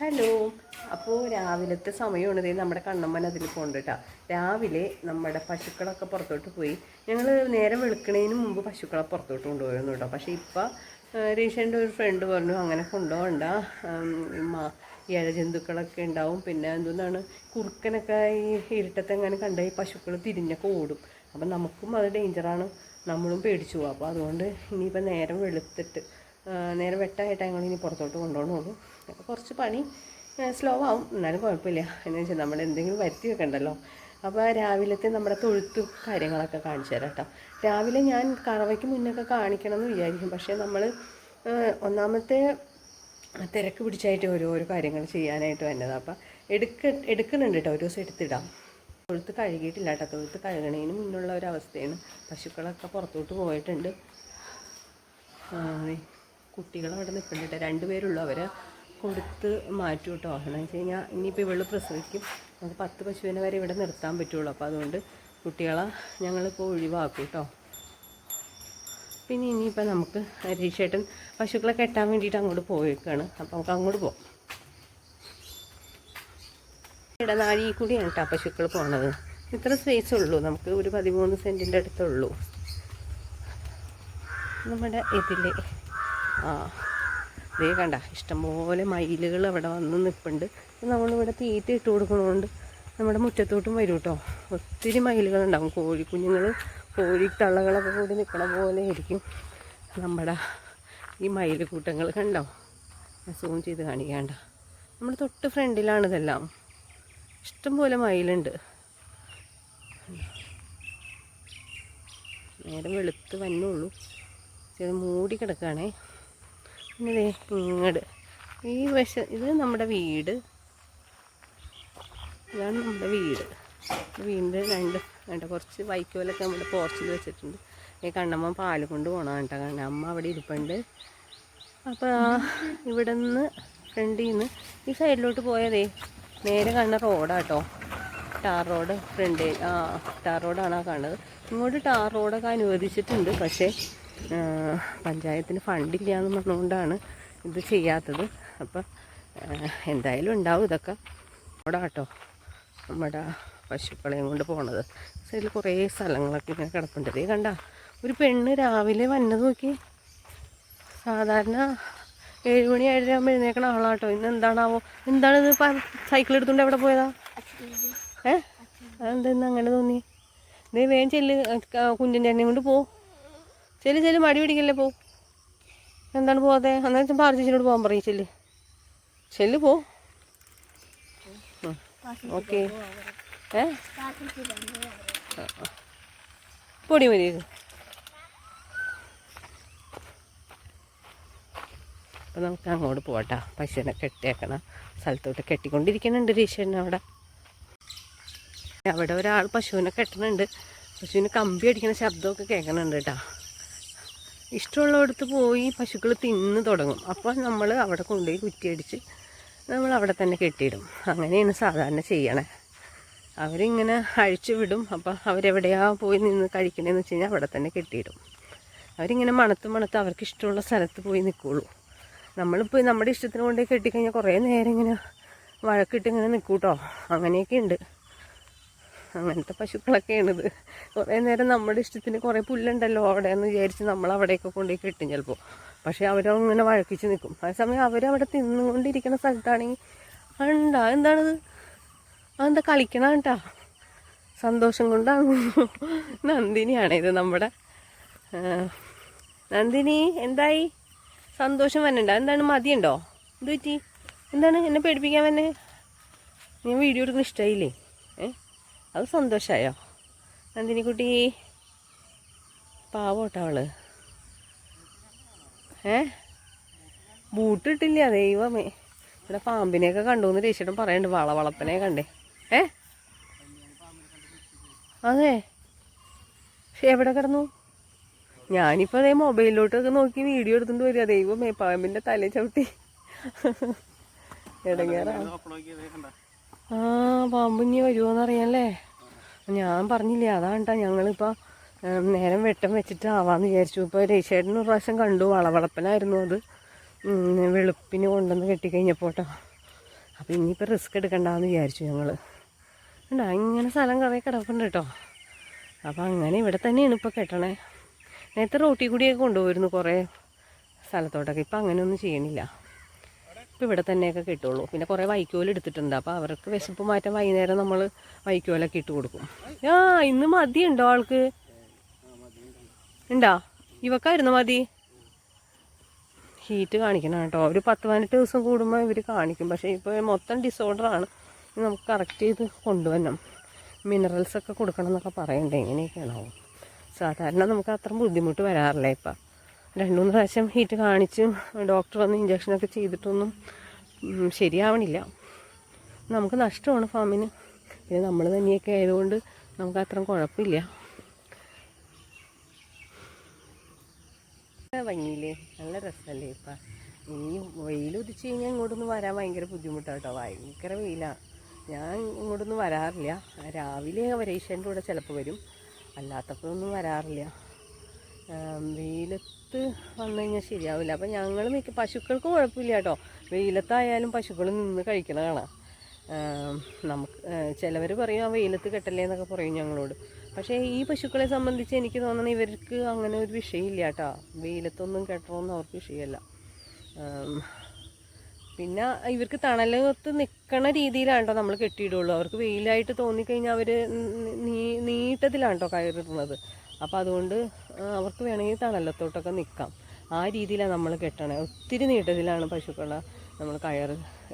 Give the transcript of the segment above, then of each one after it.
Hello. അപ്പോൾ രാവിലത്തെ സമയമാണ് ഇതേ നമ്മുടെ കണ്ണമ്മൻ അതിൽ കൊണ്ടിട്ടാ രാവിലെ നമ്മുടെ പശുക്കളൊക്കെ പുറത്തോട്ട് പോയി. ഞങ്ങൾ നേരെ വെളുക്കണതിന് മുമ്പ് പശുക്കളെ പുറത്തോട്ട് കൊണ്ടുപോയിരുന്നു കേട്ടോ പക്ഷേ ഇപ്പം റീഷന്റെ ഒരു ഫ്രണ്ട് പറഞ്ഞു അങ്ങനെ കൊണ്ടുപോകണ്ട. ഇഴജന്തുക്കളൊക്കെ ഉണ്ടാവും. പിന്നെ എന്താണ് കുറുക്കനൊക്കെ ഈ ഇരുട്ടത്തെങ്ങനെ കണ്ട ഈ പശുക്കൾ തിരിഞ്ഞൊക്കെ ഓടും. അപ്പം നമുക്കും അത് ഡേഞ്ചറാണ് നമ്മളും പേടിച്ചു പോകും അപ്പോൾ അതുകൊണ്ട് ഇനിയിപ്പോൾ നേരം വെളുത്തിട്ട് നേരം വെട്ടായിട്ടാണ് ഞങ്ങൾ ഇനി പുറത്തോട്ട് കൊണ്ടുപോകണുള്ളൂ അപ്പോൾ കുറച്ച് പണി സ്ലോ ആവും. എന്നാലും കുഴപ്പമില്ല. എന്ന് വെച്ചാൽ നമ്മൾ എന്തെങ്കിലും വരുത്തി വെക്കണ്ടല്ലോ. അപ്പോൾ രാവിലത്തെ നമ്മുടെ തൊഴുത്തും കാര്യങ്ങളൊക്കെ കാണിച്ചു തരാം കേട്ടോ. രാവിലെ ഞാൻ കറവയ്ക്ക് മുന്നൊക്കെ കാണിക്കണം എന്ന് വിചാരിക്കും. പക്ഷേ നമ്മൾ ഒന്നാമത്തെ തിരക്ക് പിടിച്ചായിട്ട് ഓരോരോ കാര്യങ്ങൾ ചെയ്യാനായിട്ട് വന്നത്. അപ്പം എടുക്ക എടുക്കുന്നുണ്ട് കേട്ടോ. ഒരു ദിവസം എടുത്തിടാം. തൊഴുത്ത് കഴുകിയിട്ടില്ല കേട്ടോ. തൊഴുത്ത് കഴുകണതിന് മുന്നുള്ള ഒരവസ്ഥയാണ്. പശുക്കളൊക്കെ പുറത്തോട്ട് പോയിട്ടുണ്ട്. കുട്ടികളവിടെ നിൽക്കുന്നുണ്ട് കേട്ടോ. രണ്ടുപേരുള്ളൂ അവരെ. കൊടുത്ത് മാറ്റും കേട്ടോ എന്ന് വെച്ച് കഴിഞ്ഞാൽ ഇനിയിപ്പോൾ ഇവൾ പ്രസവിക്കും. നമുക്ക് പത്ത് പശുവിനെ വരെ ഇവിടെ നിർത്താൻ പറ്റുള്ളൂ. അപ്പോൾ അതുകൊണ്ട് കുട്ടികളെ ഞങ്ങളിപ്പോൾ ഒഴിവാക്കും കേട്ടോ പിന്നെ ഇനിയിപ്പോൾ നമുക്ക് ഹരീഷേട്ടൻ പശുക്കളെ കെട്ടാൻ വേണ്ടിയിട്ട് അങ്ങോട്ട് പോയേക്കാണ്. അപ്പോൾ നമുക്ക് അങ്ങോട്ട് പോകാം ഇടനാഴി കൂടിയാണ് കേട്ടോ പശുക്കൾ പോണത്. ഇത്ര സ്പേസ് ഉള്ളൂ. നമുക്ക് ഒരു പതിമൂന്ന് സെന്റിന്റെ അടുത്തുള്ളൂ. നമ്മുടെ ഇതിലെ ആ ദേ കണ്ട ഇഷ്ടംപോലെ മയിലുകൾ അവിടെ വന്ന് നിൽപ്പുണ്ട് നമ്മളിവിടെ തീറ്റ ഇട്ട് കൊടുക്കണതുകൊണ്ട് നമ്മുടെ മുറ്റത്തോട്ടും വരും കേട്ടോ. ഒത്തിരി മയിലുകളുണ്ടാവും കോഴിക്കുഞ്ഞുങ്ങൾ കോഴി തള്ളകളൊക്കെ കൂടി നിൽക്കണ പോലെ ആയിരിക്കും നമ്മുടെ ഈ മയിൽ കൂട്ടങ്ങൾ കണ്ടോ? സൂം ചെയ്ത് കാണിക്കാണ്ട. നമ്മൾ തൊട്ട് ഫ്രണ്ടിലാണ് ഇതെല്ലാം. ഇഷ്ടംപോലെ മയിലുണ്ട്. നേരം വെളുത്ത് വന്നുള്ളൂ. ഇത് മൂടി കിടക്കുകയാണേ ദേ ഇങ്ങട്. ഈ വശം ഇത് നമ്മുടെ വീട്. ഇതാണ് നമ്മുടെ വീട്. വീടിന്റെ രണ്ട് വേണ്ട കുറച്ച് വൈക്കോലൊക്കെ നമ്മുടെ പോർച്ചിൽ വെച്ചിട്ടുണ്ട്. ഈ കണ്ണമ്മ പാൽ കൊണ്ട് പോകണം കേട്ടോ. കണ്ണമ്മ അവിടെ ഇരിപ്പുണ്ട്. അപ്പോൾ ഇവിടെ നിന്ന് ഫ്രണ്ടിൽ നിന്ന് ഈ സൈഡിലോട്ട് പോയതേ നേരെ കാണുന്ന റോഡാട്ടോ. ടാർ റോഡ് ഫ്രണ്ട് ആ ടാർ റോഡാണ് ആ കാണുന്നത്. ഇങ്ങോട്ട് ടാർ റോഡൊക്കെ അനുവദിച്ചിട്ടുണ്ട് പക്ഷേ പഞ്ചായത്തിന് ഫണ്ടില്ല എന്ന് പറഞ്ഞുകൊണ്ടാണ് ഇത് ചെയ്യാത്തത്. അപ്പം എന്തായാലും ഉണ്ടാവും ഇതൊക്കെ. റോഡാട്ടോ നമ്മുടെ പശുക്കളെയും കൊണ്ട് പോണത്. സൈഡിൽ കുറേ സ്ഥലങ്ങളൊക്കെ ഇങ്ങനെ കിടപ്പുണ്ട്. ഇതേ കണ്ട ഒരു പെണ്ണ് രാവിലെ വന്നത് നോക്കി. സാധാരണ ഏഴ് മണി ഏഴര ആകുമ്പോൾ എഴുന്നേക്കണ ആളാട്ടോ. ഇന്ന് എന്താണാവോ? എന്താണിത് സൈക്കിൾ എടുത്തുകൊണ്ട് എവിടെ പോയതാ? ഏ? അതെന്താ അങ്ങനെ തോന്നി? ദേ വേഗം ചെല്ല് കുഞ്ഞിന്റെ എണ്ണയും കൊണ്ട് പോ. ചെല്ല് ചെല്ല് മടി പിടിക്കല്ലേ പോ. എന്താണ് പോകാതെ അന്നേരം പാർച്ചിനോട് പോകാൻ പറയും ചെല്ലു. ചെല്ല് പോ. ഓക്കെ. ഏ. പൊടി മതി അപ്പം നമുക്ക് അങ്ങോട്ട് പോകട്ടാ പശുവിനെ കെട്ടിയേക്കണ സ്ഥലത്തോട്ട് കെട്ടിക്കൊണ്ടിരിക്കുന്നുണ്ട് രീശ്വരൻ അവിടെ. അവിടെ ഒരാൾ പശുവിനെ കെട്ടണുണ്ട്. പശുവിന് കമ്പി അടിക്കുന്ന ശബ്ദമൊക്കെ കേൾക്കണുണ്ട് കേട്ടോ. ഇഷ്ടമുള്ളിടത്ത് പോയി പശുക്കൾ തിന്ന് തുടങ്ങും. അപ്പോൾ നമ്മൾ അവിടെ കൊണ്ടുപോയി കുറ്റിയടിച്ച് നമ്മൾ അവിടെ തന്നെ കെട്ടിയിടും. അങ്ങനെയാണ് സാധാരണ ചെയ്യണേ. അവരിങ്ങനെ അഴിച്ചു വിടും. അപ്പോൾ അവരെവിടെയാ പോയി നിന്ന് കഴിക്കണേന്ന് വെച്ച് കഴിഞ്ഞാൽ അവിടെ തന്നെ കെട്ടിയിടും. അവരിങ്ങനെ മണത്ത് മണത്ത് അവർക്ക് ഇഷ്ടമുള്ള സ്ഥലത്ത് പോയി നിൽക്കുള്ളൂ നമ്മളിപ്പോൾ നമ്മുടെ ഇഷ്ടത്തിന് കൊണ്ടുപോയി കെട്ടിക്കഴിഞ്ഞാൽ കുറേ നേരം ഇങ്ങനെ വഴക്കിട്ട് ഇങ്ങനെ നിൽക്കൂട്ടോ അങ്ങനെയൊക്കെ ഉണ്ട് അങ്ങനത്തെ പശുക്കളൊക്കെയാണിത്. കുറേ നേരം നമ്മുടെ ഇഷ്ടത്തിന് കുറേ പുല്ലുണ്ടല്ലോ അവിടെ എന്ന് വിചാരിച്ച് നമ്മൾ അവിടെയൊക്കെ കൊണ്ടുപോയി കിട്ടും ചിലപ്പോൾ പക്ഷേ അവരങ്ങനെ വഴക്കിച്ച് നിൽക്കും. ആ സമയം അവരവിടെ തിന്നുകൊണ്ടിരിക്കുന്ന സ്ഥലത്താണെങ്കിൽ ഉണ്ടാ എന്താണത്? അതെന്താ കളിക്കണം കേട്ടാ സന്തോഷം കൊണ്ടാണ്? നന്ദിനിയാണ് ഇത് നമ്മുടെ നന്ദിനി എന്തായി? സന്തോഷം വരണ്ട എന്താണ് മതിയുണ്ടോ? എന്ത് പറ്റി എന്താണ് എന്നെ പേടിപ്പിക്കാൻ വന്നെ? ഞാൻ വീഡിയോ എടുക്കുന്ന ഇഷ്ടമായില്ലേ അത് സന്തോഷമായോ നന്ദിനി കുട്ടി പാവോട്ടോ അവൾ? ഏ? ബൂട്ട് ഇട്ടില്ല ദൈവമേ. ഇവിടെ പാമ്പിനെയൊക്കെ കണ്ടു എന്ന് രക്ഷിടം പറയുന്നുണ്ട് വളവളപ്പനെ കണ്ടേ. ഏ? അതെ. പക്ഷെ എവിടെ കിടന്നു? ഞാനിപ്പോൾ അതേ മൊബൈലിലോട്ടൊക്കെ നോക്കി വീഡിയോ എടുത്തുകൊണ്ട് വരിക ദൈവമേ പാമ്പിന്റെ തലേ ചവിട്ടി. ഇടങ്ങേറാ. ആ പാമ്പിഞ്ഞി വരുമോന്ന് അറിയാല്ലേ ഞാൻ പറഞ്ഞില്ലേ അതാണ്ടാ ഞങ്ങളിപ്പോൾ നേരം വെട്ടം വെച്ചിട്ട് ആവാന്ന് വിചാരിച്ചു. ഇപ്പോൾ രേശേട്ടൻ ഒരു പ്രാവശ്യം കണ്ടു വളവളപ്പനായിരുന്നു അത്. വെളുപ്പിന് കൊണ്ടുവന്ന് കെട്ടിക്കഴിഞ്ഞപ്പോൾ കേട്ടോ അപ്പോൾ ഇനിയിപ്പോൾ റിസ്ക് എടുക്കണ്ടെന്ന് വിചാരിച്ചു ഞങ്ങൾ ഉണ്ടാ ഇങ്ങനെ സ്ഥലം കുറേ കിടപ്പുണ്ട് കേട്ടോ. അപ്പോൾ അങ്ങനെ ഇവിടെ തന്നെയാണ് ഇപ്പോൾ കെട്ടണേ. നേരത്തെ റോട്ടിൽ കൂടിയൊക്കെ കൊണ്ടുപോയിരുന്നു കുറേ സ്ഥലത്തോട്ടൊക്കെ. ഇപ്പം അങ്ങനെയൊന്നും ചെയ്യണില്ല. ഇപ്പം ഇവിടെ തന്നെയൊക്കെ കിട്ടുള്ളൂ. പിന്നെ കുറേ വൈക്കോൽ എടുത്തിട്ടുണ്ട്. അപ്പോൾ അവർക്ക് വിശപ്പ് മാറ്റാൻ വൈകുന്നേരം നമ്മൾ വൈക്കോലൊക്കെ ഇട്ട് കൊടുക്കും. ആ ഇന്ന് മതി ഉണ്ടോ ആൾക്ക്? ഉണ്ടോ? ഇവക്കായിരുന്നു മതി. ഹീറ്റ് കാണിക്കണം കേട്ടോ. ഒരു പത്ത് പതിനെട്ട് ദിവസം കൂടുമ്പോൾ ഇവർ കാണിക്കും. പക്ഷേ ഇപ്പോൾ മൊത്തം ഡിസോർഡറാണ് നമുക്ക് കറക്റ്റ് ചെയ്ത് കൊണ്ടുവരണം. മിനറൽസ് ഒക്കെ കൊടുക്കണം എന്നൊക്കെ പറയണ്ടേ? എങ്ങനെയൊക്കെയാണാവും? സാധാരണ നമുക്ക് അത്ര ബുദ്ധിമുട്ട് വരാറില്ല ഇപ്പം. രണ്ട് മൂന്ന് പ്രാവശ്യം ഹീറ്റ് കാണിച്ചു ഡോക്ടർ വന്ന് ഇഞ്ചക്ഷനൊക്കെ ചെയ്തിട്ടൊന്നും ശരിയാവണില്ല. നമുക്ക് നഷ്ടമാണ് ഫാമിന്. പിന്നെ നമ്മൾ തന്നെയൊക്കെ ആയതുകൊണ്ട് നമുക്ക് അത്ര കുഴപ്പമില്ല. ഭംഗിയില്ലേ? നല്ല രസമല്ലേ ഇപ്പ? ഇനി വെയിൽ ഉദിച്ച് കഴിഞ്ഞാൽ ഇങ്ങോട്ടൊന്നും വരാൻ ഭയങ്കര ബുദ്ധിമുട്ടാട്ടോ. ഭയങ്കര വെയിലാണ് ഞാൻ ഇങ്ങോട്ടൊന്നും വരാറില്ല. രാവിലെ വരേഷ്യന്റെ കൂടെ ചിലപ്പോൾ വരും. അല്ലാത്തപ്പോഴൊന്നും വരാറില്ല. ആം, വെയിലത്ത് വന്നു കഴിഞ്ഞാൽ ശരിയാവില്ല. അപ്പം ഞങ്ങൾ മിക്ക പശുക്കൾക്ക് കുഴപ്പമില്ല കേട്ടോ. വെയിലത്തായാലും പശുക്കൾ നിന്ന് കഴിക്കണ കാണാം. നമുക്ക് ചിലവർ പറയും ആ വെയിലത്ത് കെട്ടല്ലേ എന്നൊക്കെ പറയും ഞങ്ങളോട്. പക്ഷേ ഈ പശുക്കളെ സംബന്ധിച്ച് എനിക്ക് തോന്നുന്നത് ഇവർക്ക് അങ്ങനെ ഒരു വിഷയമില്ല കേട്ടോ. വെയിലത്തൊന്നും കെട്ടണമെന്ന് അവർക്ക് വിഷയമല്ല. പിന്നെ ഇവർക്ക് തണലത്ത് നിൽക്കണ രീതിയിലാണ് കേട്ടോ നമ്മൾ കെട്ടിയിടുള്ളൂ. അവർക്ക് വെയിലായിട്ട് തോന്നിക്കഴിഞ്ഞാൽ അവർ നീട്ടത്തിലാണ് കേട്ടോ കയറിടുന്നത്. അപ്പോൾ അതുകൊണ്ട് അവർക്ക് വേണമെങ്കിൽ തണലത്തോട്ടൊക്കെ നിൽക്കാം ആ രീതിയിലാണ് നമ്മൾ കെട്ടണേ. ഒത്തിരി നീട്ടത്തിലാണ് പശുക്കളെ നമ്മൾ കയർ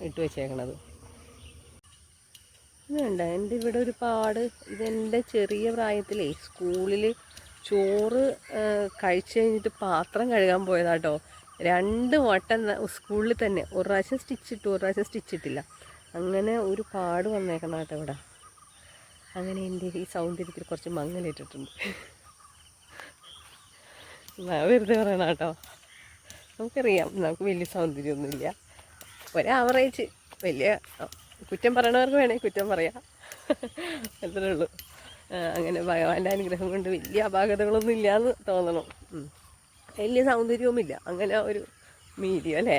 ഇട്ട് വെച്ചേക്കണത്. ഇതുണ്ട് എന്റെ ഇവിടെ ഒരു പാട് ഇതെന്റെ ചെറിയ പ്രായത്തിലേ സ്കൂളിൽ ചോറ് കഴിച്ച് കഴിഞ്ഞിട്ട് പാത്രം കഴുകാൻ പോയതാട്ടോ. രണ്ട് വട്ടം സ്കൂളിൽ തന്നെ. ഒരു പ്രാവശ്യം സ്റ്റിച്ച് ഇട്ടു ഒരു പ്രാവശ്യം സ്റ്റിച്ച് ഇട്ടില്ല അങ്ങനെ ഒരു പാട് വന്നേക്കണം കേട്ടോ ഇവിടെ. അങ്ങനെ എന്റെ ഈ സൗന്ദര്യത്തിൽ കുറച്ച് മങ്ങലിട്ടിട്ടുണ്ട് ഞാൻ വെറുതെ പറയണ കേട്ടോ. നമുക്കറിയാം നമുക്ക് വലിയ സൗന്ദര്യമൊന്നുമില്ല. ഒരാവറേജ് വലിയ കുറ്റം പറയണവർക്ക് വേണേൽ കുറ്റം പറയാം. അത്രേ ഉള്ളൂ. അങ്ങനെ ഭഗവാന്റെ അനുഗ്രഹം കൊണ്ട് വലിയ അപാകതകളൊന്നും ഇല്ലയെന്ന് തോന്നണം. വലിയ സൗന്ദര്യവുമില്ല അങ്ങനെ ഒരു മീഡിയ അല്ലേ?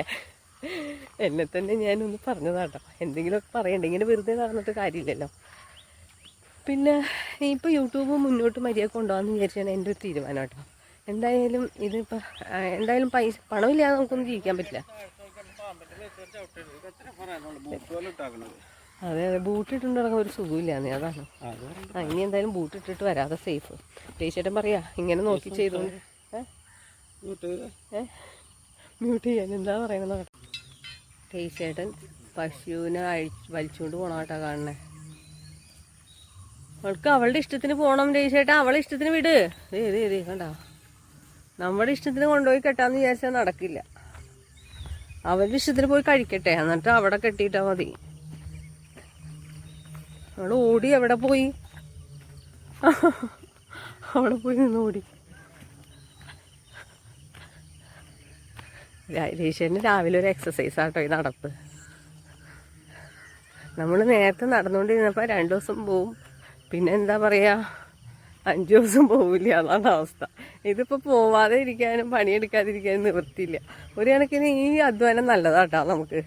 എന്നെ തന്നെ ഞാനൊന്ന് പറഞ്ഞതാട്ടോ എന്തെങ്കിലുമൊക്കെ പറയണ്ടേ? ഇങ്ങനെ വെറുതെ നടന്നിട്ട് കാര്യമില്ലല്ലോ. പിന്നെ ഇപ്പോൾ യൂട്യൂബ് മുന്നോട്ട് മര്യാദ കൊണ്ടുപോകാമെന്ന് വിചാരിച്ചാണ് എന്റെ ഒരു തീരുമാനം കേട്ടോ. എന്തായാലും ഇതിപ്പോൾ എന്തായാലും പൈസ പണമില്ലാതെ നമുക്കൊന്നും ജീവിക്കാൻ പറ്റില്ല. അതെ അതെ ബൂട്ടിട്ടുണ്ട് നടക്കാൻ ഒരു സുഖമില്ലാന്നേ അതാണ്. ആ ഇനി എന്തായാലും ബൂട്ടിട്ടിട്ട് വരാതെ സേഫ്. ടീച്ചേട്ടൻ പറയാ ഇങ്ങനെ നോക്കി? ഏ? മ്യൂട്ട് ചെയ്യാൻ എന്താ പറയണെന്ന് ടീച്ചേട്ടൻ പശുവിനെ അഴി വലിച്ചുകൊണ്ട് കേട്ടാ കാണണേ അവൾക്ക് അവളുടെ ഇഷ്ടത്തിന് പോകണം ടീച്ചേട്ടാ അവളെ ഇഷ്ടത്തിന് വിട്. ദേ ദേ കണ്ട? നമ്മുടെ ഇഷ്ടത്തിന് കൊണ്ടുപോയി കെട്ടാന്ന് വിചാരിച്ചാൽ നടക്കില്ല. അവരുടെ ഇഷ്ടത്തിന് പോയി കഴിക്കട്ടെ എന്നിട്ട് അവിടെ കെട്ടിയിട്ടാ മതി. നമ്മൾ ഓടി എവിടെ പോയി? അവിടെ പോയി നിന്ന് ഓടി. രേഷന് രാവിലെ ഒരു എക്സസൈസ് ആട്ടോ ഈ നടപ്പ്. നമ്മൾ നേരത്തെ നടന്നുകൊണ്ടിരുന്നപ്പോൾ രണ്ട് ദിവസം പോവും. പിന്നെ എന്താ പറയുക അഞ്ച് ദിവസം പോവില്ല അതാണ് അവസ്ഥ. ഇതിപ്പോൾ പോവാതെ ഇരിക്കാനും പണിയെടുക്കാതിരിക്കാനും നിവൃത്തിയില്ല. ഒരു കണക്കിന് ഈ അധ്വാനം നല്ലതാട്ടോ നമുക്ക്.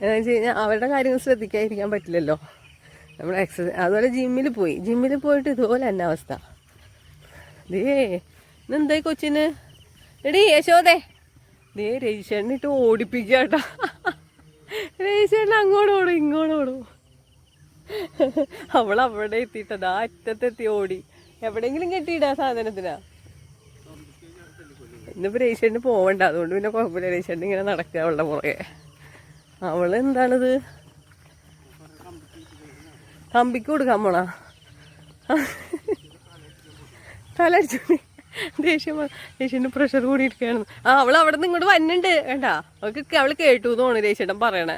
എന്ന് വെച്ച് കഴിഞ്ഞാൽ അവരുടെ കാര്യങ്ങൾ ശ്രദ്ധിക്കാതിരിക്കാൻ പറ്റില്ലല്ലോ. നമ്മൾ എക്സസൈസ് അതുപോലെ ജിമ്മിൽ പോയി. ജിമ്മിൽ പോയിട്ട് ഇതുപോലെ തന്നെ അവസ്ഥ. ദേ ഇന്നെന്തായി കൊച്ചിന്? എടീ യശോദേ. ദേ രജിഷേണിട്ട് ഓടിപ്പിക്കാട്ടോ. കേട്ടോ രജിഷേണ്ണ അങ്ങോട്ട് ഓടും ഇങ്ങോട്ട് ഓടും. അവൾ അവിടെ എത്തിയിട്ടത് അറ്റത്തെത്തി ഓടി. എവിടെങ്കിലും കെട്ടിയിടാ സാധനത്തിനാ? ഇന്നിപ്പോൾ രജിഷേണിന് പോവണ്ട. അതുകൊണ്ട് പിന്നെ കുഴപ്പമില്ല. രജിഷേണ് ഇങ്ങനെ നടക്കുക അവളുടെ പുറകെ. അവൾ എന്താണിത്? കമ്പിക്ക് കൊടുക്കാൻ പോണാ? തലടിച്ചു ദേഷ്യം ദേഷ്യന്റെ പ്രഷർ കൂടിയിരിക്കുകയാണ്. ആ അവൾ അവിടെ നിന്ന് ഇങ്ങോട്ട് വന്നിട്ടുണ്ട്. വേണ്ട അവൾക്ക് അവൾ കേട്ടു തോന്നുന്നു ദേഷ്യേട്ടൻ പറയണേ.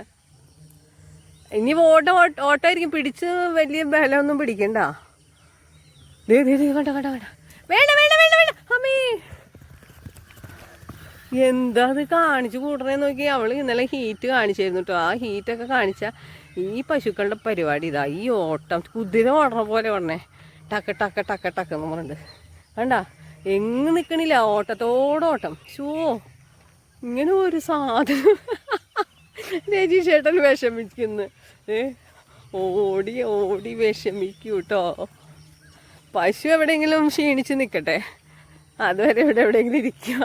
ഇനി ഓട്ടം ഓട്ടോ ആയിരിക്കും പിടിച്ച് വലിയ ബലമൊന്നും പിടിക്കണ്ട. ദേ കണ്ട കണ്ട വേണ്ട വേണ്ട വേണ്ട. വേണ്ട എന്താ അത് കാണിച്ചു കൂടണേ നോക്കി. അവൾ ഇന്നലെ ഹീറ്റ് കാണിച്ചായിരുന്നു കേട്ടോ ആ ഹീറ്റ് ഒക്കെ കാണിച്ച ഈ പശുക്കളുടെ പരിപാടി ഇതാ. ഈ ഓട്ടം കുതിര ഓടണ പോലെ ഓടണേ ടക്ക ടക്ക ടക്ക ടക്ക എന്ന് പറഞ്ഞിട്ട്. വേണ്ട എങ്ങ് നിക്കണില്ല. ഓട്ടത്തോടോട്ടം ഷോ ഇങ്ങനെ ഒരു സാധനം. രജിഷേട്ടൻ വിഷമിക്കുന്നു. ഏ ഓടി ഓടി വിഷമിക്കൂ കേട്ടോ പശു എവിടെയെങ്കിലും ക്ഷീണിച്ച് നിൽക്കട്ടെ അതുവരെ ഇവിടെ എവിടെയെങ്കിലും ഇരിക്കുക.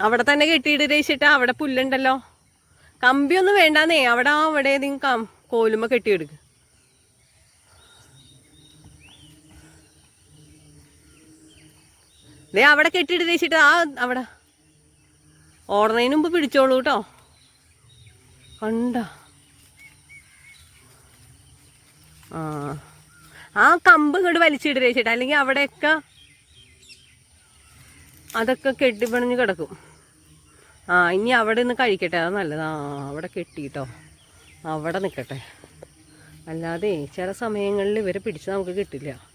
അവിടെ തന്നെ കെട്ടിയിട്ട് രജിച്ചിട്ടാ അവിടെ പുല്ലുണ്ടല്ലോ. കമ്പിയൊന്നും വേണ്ടാന്നേ. അവിടെ അവിടെ ഏതെങ്കിലും കം കോലുമ്പോ കെട്ടിയെടുക്ക്. ദേ അവിടെ കെട്ടിയിട്ട് രജിച്ചിട്ട് ആ അവിടെ. ഓടുന്നതിന് മുമ്പ് പിടിച്ചോളൂ കേട്ടോ. കണ്ട. ആ. ആ കമ്പ് ഇങ്ങോട്ട് വലിച്ചിടരേ ചേട്ടാ. അല്ലെങ്കിൽ അവിടെയൊക്കെ അതൊക്കെ കെട്ടിപ്പണിഞ്ഞ് കിടക്കും. ആ ഇനി അവിടെ നിന്ന് കഴിക്കട്ടെ. അത് നല്ലതാ. അവിടെ കെട്ടിട്ടോ. അവിടെ നിൽക്കട്ടെ. അല്ലാതെ ചില സമയങ്ങളിൽ ഇവരെ പിടിച്ച് നമുക്ക് കിട്ടില്ല.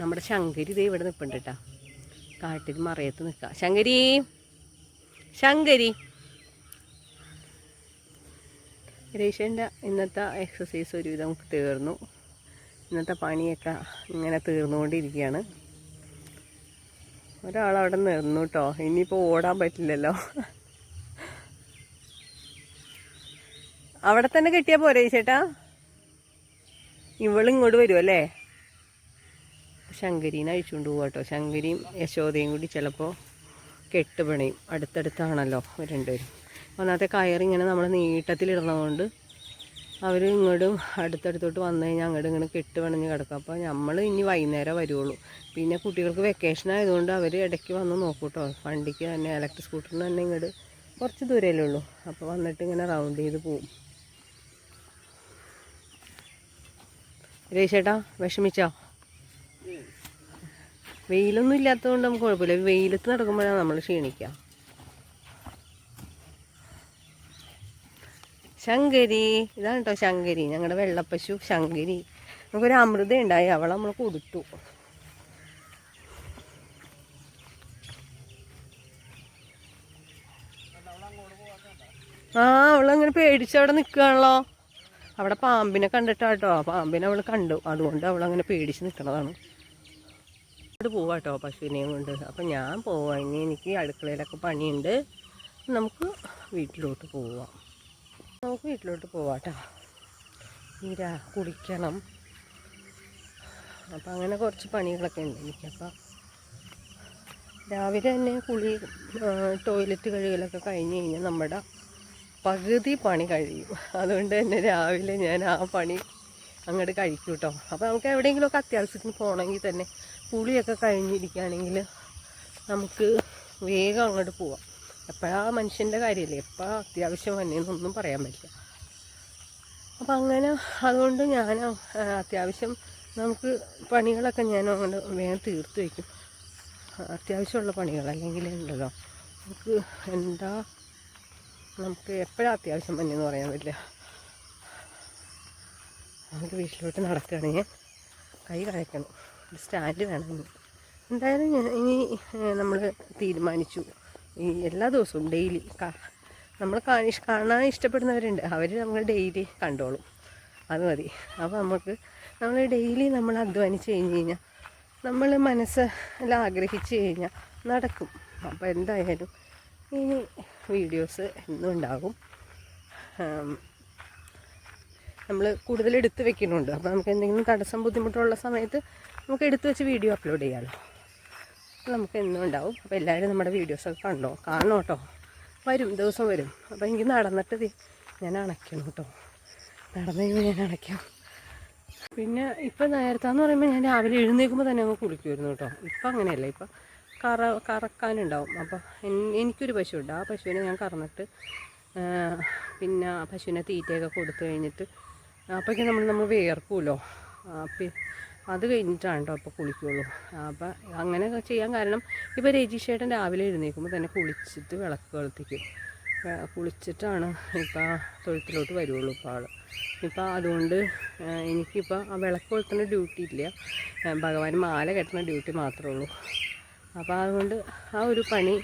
നമ്മുടെ ശങ്കരി ദേ ഇവിടെ നിൽപ്പുണ്ട് കേട്ടാ. കാട്ടിൽ മറയത്ത് നിൽക്കാം ശങ്കരി ശങ്കരി. രേഷന്റെ ഇന്നത്തെ എക്സസൈസ് ഒരുവിധം തീർന്നു. ഇന്നത്തെ പണിയൊക്കെ ഇങ്ങനെ തീർന്നുകൊണ്ടിരിക്കുകയാണ്. ഒരാളവിടെ നിന്നു കേട്ടോ ഇനിയിപ്പോൾ ഓടാൻ പറ്റില്ലല്ലോ. അവിടെ തന്നെ കെട്ടിയാൽ പോരേ ചേട്ടാ? ഇവളിങ്ങോട്ട് വരുമല്ലേ ശങ്കരിനെ അഴിച്ചുകൊണ്ട് പോവാ കേട്ടോ ശങ്കരിയും യശോദയും കൂടി ചിലപ്പോൾ കെട്ട് പണിയും അടുത്തടുത്താണല്ലോ രണ്ടുപേരും. ഒന്നാമത്തെ കയറിങ്ങനെ നമ്മൾ നീട്ടത്തിലിടുന്നതുകൊണ്ട് അവർ ഇങ്ങോട്ടും അടുത്തടുത്തോട്ട് വന്നു കഴിഞ്ഞാൽ അങ്ങോട്ട് ഇങ്ങനെ കെട്ട് പണിഞ്ഞ് കിടക്കും. അപ്പോൾ നമ്മൾ ഇനി വൈകുന്നേരം വരുള്ളൂ പിന്നെ കുട്ടികൾക്ക് വെക്കേഷൻ ആയതുകൊണ്ട് അവർ ഇടയ്ക്ക് വന്ന് നോക്കും കേട്ടോ വണ്ടിക്ക് തന്നെ ഇലക്ട്രിക് സ്കൂട്ടറിന് തന്നെ ഇങ്ങോട്ട് കുറച്ച് ദൂരമല്ലേ ഉള്ളൂ. അപ്പോൾ വന്നിട്ട് ഇങ്ങനെ റൗണ്ട് ചെയ്ത് പോവും. രേഷേട്ടാ വിഷമിച്ചോ? വെയിലൊന്നും ഇല്ലാത്തതുകൊണ്ട് നമുക്ക് കുഴപ്പമില്ല. വെയിലത്ത് നടക്കുമ്പോഴാണ് നമ്മൾ ക്ഷീണിക്കുക ശങ്കരി ഇതാണ് കേട്ടോ ശങ്കരി. ഞങ്ങളുടെ വെള്ളപ്പശു ശങ്കരി. നമുക്കൊരു അമൃത ഉണ്ടായി. അവളെ നമ്മൾ കൊടുത്തു. ആ അവളങ്ങനെ പേടിച്ച് അവിടെ നിൽക്കുകയാണല്ലോ അവിടെ പാമ്പിനെ കണ്ടിട്ടാട്ടോ. പാമ്പിനെ അവൾ കണ്ടു. അതുകൊണ്ട് അവളങ്ങനെ പേടിച്ച് നിൽക്കണതാണ് അങ്ങോട്ട് പോവാട്ടോ പശുവിനെയും കൊണ്ട്. അപ്പം ഞാൻ പോവാം. ഇനി എനിക്ക് അടുക്കളയിലൊക്കെ പണിയുണ്ട്. നമുക്ക് വീട്ടിലോട്ട് പോവാം. നമുക്ക് വീട്ടിലോട്ട് പോവാട്ടോ. നീരാ കുളിക്കണം. അപ്പം അങ്ങനെ കുറച്ച് പണികളൊക്കെ ഉണ്ട് എനിക്കപ്പം രാവിലെ തന്നെ കുളി ടോയ്ലറ്റ് കഴുകലൊക്കെ കഴിഞ്ഞ് കഴിഞ്ഞാൽ നമ്മുടെ പകുതി പണി കഴിയും. അതുകൊണ്ട് തന്നെ രാവിലെ ഞാൻ ആ പണി അങ്ങോട്ട് കഴിക്കും കേട്ടോ അപ്പോൾ നമുക്ക് എവിടെയെങ്കിലുമൊക്കെ അത്യാവശ്യത്തിന് പോകണമെങ്കിൽ തന്നെ കുളിയൊക്കെ കഴിഞ്ഞിരിക്കുകയാണെങ്കിൽ നമുക്ക് വേഗം അങ്ങോട്ട് പോവാം. എപ്പോഴാ മനുഷ്യന്റെ കാര്യമല്ലേ? എപ്പോൾ അത്യാവശ്യം വന്നേന്നൊന്നും പറയാൻ പറ്റില്ല. അപ്പം അങ്ങനെ അതുകൊണ്ട് ഞാൻ അത്യാവശ്യം നമുക്ക് പണികളൊക്കെ ഞാൻ അങ്ങോട്ട് വേഗം തീർത്ത് വയ്ക്കും. അത്യാവശ്യമുള്ള പണികൾ അല്ലെങ്കിൽ ഉണ്ടല്ലോ. നമുക്ക് എന്താ നമുക്ക് എപ്പോഴാണ് അത്യാവശ്യം വന്നതെന്ന് പറയാൻ പറ്റില്ല. നമുക്ക് വീട്ടിലോട്ട് നടക്കുകയാണെങ്കിൽ കൈ കഴക്കണം സ്റ്റാൻഡ് വേണം. എന്തായാലും ഇനി നമ്മൾ തീരുമാനിച്ചു. ഈ എല്ലാ ദിവസവും ഡെയിലി നമ്മൾ കാണി കാണാൻ ഇഷ്ടപ്പെടുന്നവരുണ്ട്. അവർ നമ്മൾ ഡെയിലി കണ്ടോളും. അത് മതി. അപ്പോൾ നമുക്ക് നമ്മൾ ഡെയിലി നമ്മൾ അധ്വാനിച്ച് കഴിഞ്ഞ് കഴിഞ്ഞാൽ നമ്മൾ മനസ്സിൽ ആഗ്രഹിച്ച് കഴിഞ്ഞാൽ നടക്കും. അപ്പോൾ എന്തായാലും ഇനി വീഡിയോസ് എന്നും ഉണ്ടാകും. നമ്മൾ കൂടുതൽ എടുത്ത് വെക്കുന്നുണ്ട്. അപ്പോൾ നമുക്ക് എന്തെങ്കിലും തടസ്സം ബുദ്ധിമുട്ടുള്ള സമയത്ത് നമുക്ക് എടുത്തു വെച്ച് വീഡിയോ അപ്ലോഡ് ചെയ്യാമല്ലോ നമുക്ക് എന്നും ഉണ്ടാവും. അപ്പോൾ എല്ലാവരും നമ്മുടെ വീഡിയോസൊക്കെ കണ്ടോ? കാണണം കേട്ടോ വരും ദിവസം വരും. അപ്പോൾ എനിക്ക് നടന്നിട്ട് ഞാൻ അണയ്ക്കണം കേട്ടോ നടന്നു കഴിയുമ്പോൾ ഞാൻ അണയ്ക്കാം. പിന്നെ ഇപ്പം നേരത്തെന്ന് പറയുമ്പോൾ ഞാൻ രാവിലെ എഴുന്നേൽക്കുമ്പോൾ തന്നെ അങ്ങ് കുളിക്കുമായിരുന്നു കേട്ടോ ഇപ്പം അങ്ങനെയല്ല. ഇപ്പം കറ കറക്കാനുണ്ടാവും. അപ്പോൾ എനിക്കൊരു പശുവുണ്ട്. ആ പശുവിനെ ഞാൻ കറന്നിട്ട് പിന്നെ പശുവിനെ തീറ്റയൊക്കെ കൊടുത്തു കഴിഞ്ഞിട്ട് അപ്പോഴേക്കും നമ്മൾ നമ്മൾ വേർക്കുമല്ലോ അപ്പം അത് കഴിഞ്ഞിട്ടാണ് കേട്ടോ അപ്പോൾ കുളിക്കുള്ളൂ. അപ്പോൾ അങ്ങനെ ചെയ്യാൻ കാരണം ഇപ്പോൾ രജിഷേട്ടൻ രാവിലെ എഴുന്നേൽക്കുമ്പോൾ തന്നെ കുളിച്ചിട്ട് വിളക്ക് കൊളുത്തിക്കും കുളിച്ചിട്ടാണ് ഇപ്പോൾ തൊഴുത്തിലോട്ട് വരുള്ളൂ ഇപ്പോൾ ആൾ ഇപ്പം അതുകൊണ്ട് എനിക്കിപ്പോൾ ആ വിളക്ക് കൊളുത്തുന്ന ഡ്യൂട്ടി ഇല്ല. ഭഗവാൻ മാല കെട്ടുന്ന ഡ്യൂട്ടി മാത്രമേ ഉള്ളൂ. അപ്പോൾ അതുകൊണ്ട് ആ ഒരു പണി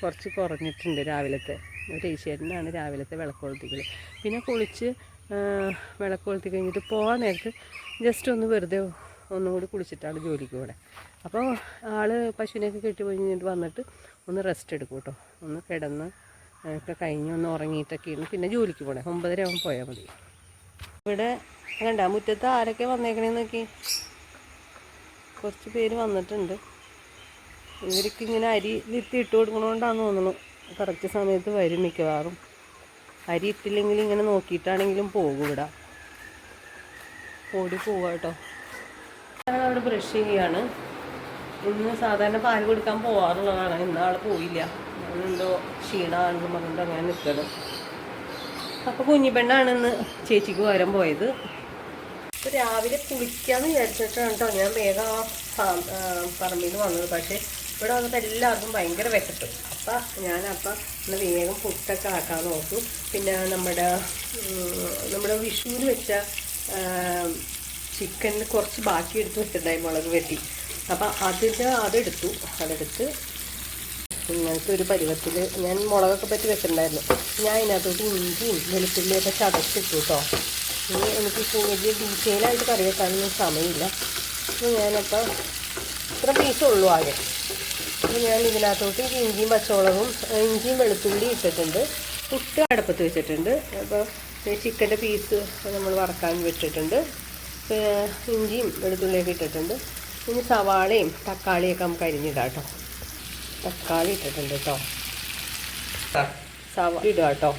കുറച്ച് കുറഞ്ഞിട്ടുണ്ട് രാവിലത്തെ. രജിഷേട്ടനാണ് രാവിലത്തെ വിളക്ക് കൊളുത്തിക്കൽ പിന്നെ കുളിച്ച് വിളക്ക് കൊളുത്തി കഴിഞ്ഞിട്ട് പോകാൻ നേരത്ത് ജസ്റ്റ് ഒന്ന് വെറുതെ ഒന്നും കൂടി കുളിച്ചിട്ടാണ് ജോലിക്ക് പോകണേ അപ്പോൾ ആൾ പശുവിനെയൊക്കെ കെട്ടി കഴിഞ്ഞിട്ട് വന്നിട്ട് ഒന്ന് റെസ്റ്റ് എടുക്കും കേട്ടോ ഒന്ന് കിടന്ന് ഒക്കെ കഴിഞ്ഞ് ഒന്ന് ഉറങ്ങിയിട്ടൊക്കെയാണ് പിന്നെ ജോലിക്ക് പോകണേ ഒമ്പതര ആകുമ്പോൾ പോയാൽ മതി. ഇവിടെ കണ്ട മുറ്റത്ത് ആരൊക്കെ വന്നേക്കണേന്ന് നോക്കി? കുറച്ച് പേര് വന്നിട്ടുണ്ട്. ഇവർക്ക് ഇങ്ങനെ അരി വിത്തി ഇട്ട് കൊടുക്കണോണ്ടാന്ന് തോന്നുന്നു കറക്റ്റ് സമയത്ത് വരും മിക്കവാറും. അരി ഇട്ടില്ലെങ്കിൽ ഇങ്ങനെ നോക്കിയിട്ടാണെങ്കിലും പോകും ഇവിടെ. ഓടി പോവാ അവിടെ ബ്രഷ് ചെയ്യാണ് ഇന്ന് സാധാരണ പാൽ കൊടുക്കാൻ പോവാറുള്ളതാണ്. ഇന്ന് ആൾ പോയില്ല. എന്തോ ക്ഷീണമാണെന്ന് പറഞ്ഞിട്ട് അങ്ങനെ നിൽക്കണം. അപ്പോൾ കുഞ്ഞിപ്പെണ്ണാണ് ഇന്ന് ചേച്ചിക്ക് പകരം പോയത്. രാവിലെ കുളിക്കാന്ന് വിചാരിച്ചിട്ടാണ് കേട്ടോ ഞാൻ വേഗം ആ പറമ്പിൽ നിന്ന് വന്നത്. പക്ഷേ ഇവിടെ വന്നിട്ട് എല്ലാവർക്കും ഭയങ്കര വിശപ്പ്. അപ്പം ഞാനപ്പം ഒന്ന് വേഗം പുട്ടൊക്കെ ആക്കാൻ നോക്കും. പിന്നെ നമ്മുടെ നമ്മുടെ വിഷുവിന് വെച്ച ചിക്കനിൽ കുറച്ച് ബാക്കി എടുത്ത് വെച്ചിട്ടുണ്ടായി മുളക് വെട്ടി. അപ്പം അതിന്റെ അതെടുത്തു അതെടുത്ത് ഇങ്ങനത്തെ ഒരു പരുവത്തിൽ ഞാൻ മുളകൊക്കെ പറ്റി വെച്ചിട്ടുണ്ടായിരുന്നു. ഞാൻ അതിനകത്തോട്ട് ഇഞ്ചിയും വെളുത്തുള്ളിയൊക്കെ ചതച്ചിട്ടു കേട്ടോ ഇനി എനിക്ക് വലിയ ഡീറ്റെയിലായിട്ട് കറി വെക്കാനൊന്നും സമയമില്ല. അപ്പോൾ ഞാനപ്പോൾ ഇത്ര പീസുള്ളൂ ആകെ. അപ്പോൾ ഞാൻ ഇതിനകത്തോട്ട് ഇഞ്ചിയും പച്ചമുളകും ഇഞ്ചിയും വെളുത്തുള്ളി ഇട്ടിട്ടുണ്ട്. പുട്ട് അടുപ്പത്ത് വെച്ചിട്ടുണ്ട്. അപ്പോൾ ചിക്കന്റെ പീസ് നമ്മൾ വറക്കാൻ വെച്ചിട്ടുണ്ട് ഇഞ്ചിയും വെളുത്തുള്ളിയൊക്കെ ഇട്ടിട്ടുണ്ട്. ഇനി സവാളയും തക്കാളിയൊക്കെ നമുക്ക് അരിഞ്ഞിടാം കേട്ടോ. തക്കാളി ഇട്ടിട്ടുണ്ട് കേട്ടോ. സവാള ഇടുക കേട്ടോ.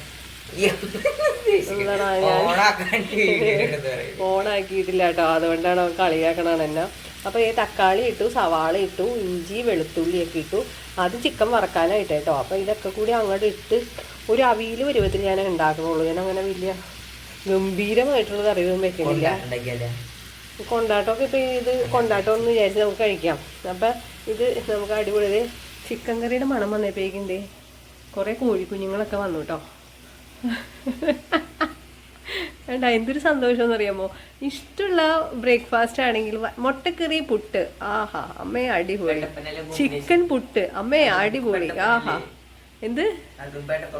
ഓണാക്കിയിട്ടില്ല കേട്ടോ. അതുകൊണ്ടാണ് അവൻ കളിയാക്കണാണ് എന്നെ അപ്പോൾ ഈ തക്കാളി ഇട്ടു സവാള ഇട്ടു ഇഞ്ചി വെളുത്തുള്ളിയൊക്കെ ഇട്ടു. അത് ചിക്കൻ വറക്കാനായിട്ട് കേട്ടോ. അപ്പോൾ ഇതൊക്കെ കൂടി അങ്ങോട്ട് ഇട്ട് ഒരു അവിയിൽ പരുവത്തിൽ ഞാൻ ഉണ്ടാക്കണുള്ളൂ. ഞാൻ അങ്ങനെ വലിയ ഗംഭീരമായിട്ടുള്ള കറിയൊന്നും വെക്കുന്നില്ല കൊണ്ടാട്ടമൊക്കെ ഇപ്പം ഇത് കൊണ്ടാട്ടം എന്ന് വിചാരിച്ച് നമുക്ക് കഴിക്കാം. അപ്പം ഇത് നമുക്ക് അടിപൊളി ചിക്കൻ കറിയുടെ മണം വന്നപ്പോഴേക്കുണ്ടേ. കുറേ കോഴിക്കുഞ്ഞുങ്ങളൊക്കെ വന്നു കേട്ടോ വേണ്ട എന്തൊരു സന്തോഷം എന്നറിയാമോ ഇഷ്ടമുള്ള ബ്രേക്ക്ഫാസ്റ്റ് ആണെങ്കിൽ മുട്ടക്കറി പുട്ട്. ആഹാ അമ്മേ അടിപൊളി. ചിക്കൻ പുട്ട്. അമ്മേ അടിപൊളി. ആഹാ. എന്ത്?